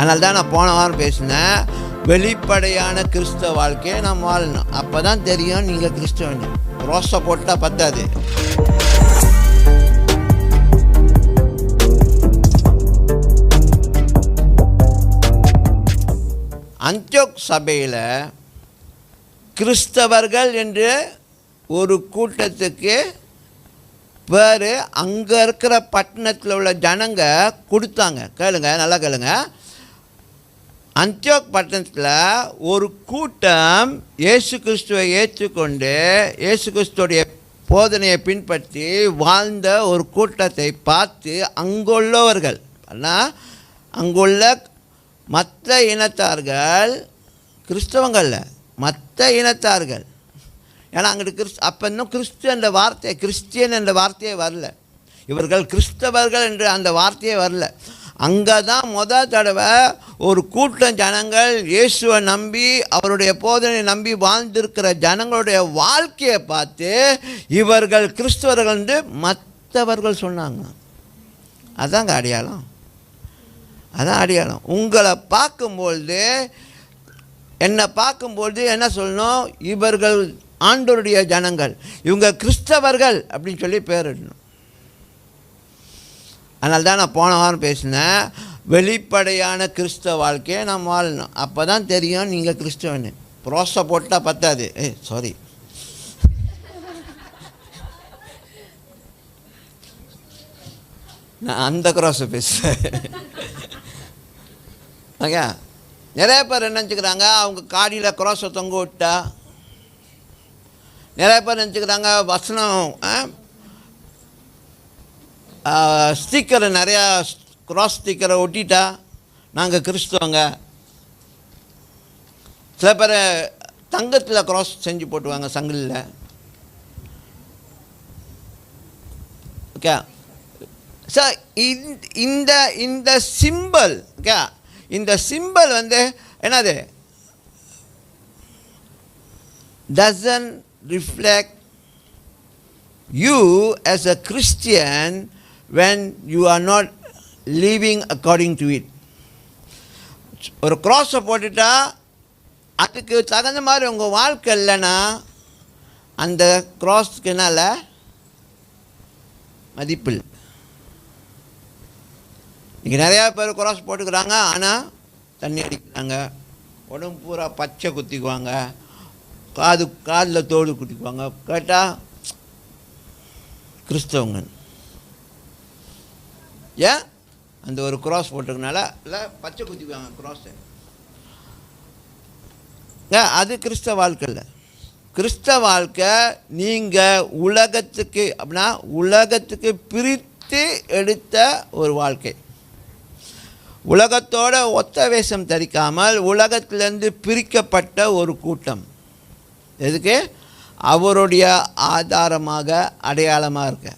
அதனால தான் நான் போன வாரம் பேசினேன் வெளிப்படையான கிறிஸ்தவ வாழ்க்கையை நாம் வாழணும். அப்போ தான் தெரியும் நீங்கள் கிறிஸ்தவன் ரோஸை போட்டால் பத்தாது. அஞ்சோக் சபையில் கிறிஸ்தவர்கள் என்று ஒரு கூட்டத்துக்கு பேர் அங்கே இருக்கிற பட்டணத்தில் உள்ள ஜனங்க கொடுத்தாங்க. கேளுங்க நல்லா கேளுங்கள் அந்தியோக் பட்டணத்தில் ஒரு கூட்டம் இயேசு கிறிஸ்துவை ஏற்றுக்கொண்டு இயேசு கிறிஸ்துவோடைய போதனையை பின்பற்றி வாழ்ந்த ஒரு கூட்டத்தை பார்த்து அங்குள்ளவர்கள் ஆனால் அங்குள்ள மற்ற இனத்தார்கள் கிறிஸ்தவங்கள்ல மற்ற இனத்தார்கள். ஏன்னா அங்கிட்டு கிறிஸ் அப்போ இன்னும் கிறிஸ்து என்ற வார்த்தை கிறிஸ்டியன் என்ற வார்த்தையே வரல. இவர்கள் கிறிஸ்தவர்கள் என்று அந்த வார்த்தையே வரல. அங்கே தான் முத தடவை ஒரு கூட்டம் ஜனங்கள் இயேசுவை நம்பி அவருடைய போதனை நம்பி வாழ்ந்திருக்கிற ஜனங்களுடைய வாழ்க்கையை பார்த்து இவர்கள் கிறிஸ்தவர்கள் வந்து மற்றவர்கள் சொன்னாங்க. அதாங்க அடையாளம். அதான் அடையாளம். உங்களை பார்க்கும்பொழுது என்னை பார்க்கும்பொழுது என்ன சொல்லணும்? இவர்கள் ஆண்டோருடைய ஜனங்கள். இவங்க கிறிஸ்தவர்கள் அப்படின்னு சொல்லி பேரிடணும். அதனால தான் நான் போன வாரம் பேசினேன் வெளிப்படையான கிறிஸ்தவ வாழ்க்கையை நாம் வாழணும். அப்போ தான் தெரியும் நீங்கள் கிறிஸ்தவன் ப்ரோஸை போட்டால் பத்தாது. ஏ சாரி நான் அந்த க்ராஸை பேசுகிறேன் ஓகே? நிறைய பேர் என்ன நினச்சிக்கிறாங்க? அவங்க காடியில் க்ராஸை தொங்க விட்டா. நிறைய பேர் நினச்சிக்கிறாங்க? வசனம் ஸ்டிக்கரை நிறையா க்ராஸ் ஸ்டிக்கரை ஒட்டிட்டா நாங்கள் கிறிஸ்துவங்க. சில பேர் தங்கத்தில் க்ராஸ் செஞ்சு போட்டுவாங்க சங்கிலில். ஓகே சார் இந்த இந்த சிம்பல் ஓகே இந்த சிம்பல் வந்து என்னது? Doesn't reflect you as a Christian when you are not living according to it. ஒரு க்ராஸை போட்டுட்டா அதுக்கு தகுந்த மாதிரி உங்கள் வாழ்க்கை இல்லைன்னா அந்த க்ராஸ்க்கு என்னால் மதிப்பில் இன்றைக்கி நிறையா பேர் க்ராஸ் போட்டுக்கிறாங்க ஆனால் தண்ணி அடிக்கிறாங்க உடம்பு பூரா பச்சை குத்திக்குவாங்க காது காதில் தோடு குத்திக்குவாங்க. கேட்டால் கிறிஸ்தவங்க. ஏன் அந்த ஒரு க்ராஸ் போட்டிருக்கனால இல்லை பச்சை குத்திக்குவாங்க க்ராஸை ஏன் அது கிறிஸ்தவ வாழ்க்கை இல்லை. கிறிஸ்தவ வாழ்க்கை நீங்கள் உலகத்துக்கு அப்படின்னா உலகத்துக்கு பிரித்து எடுத்த ஒரு வாழ்க்கை. உலகத்தோட ஒத்த வேஷம் தரிக்காமல் உலகத்திலேருந்து பிரிக்கப்பட்ட ஒரு கூட்டம். எதுக்கு? அவருடைய ஆதாரமாக அடையாளமாக இருக்க.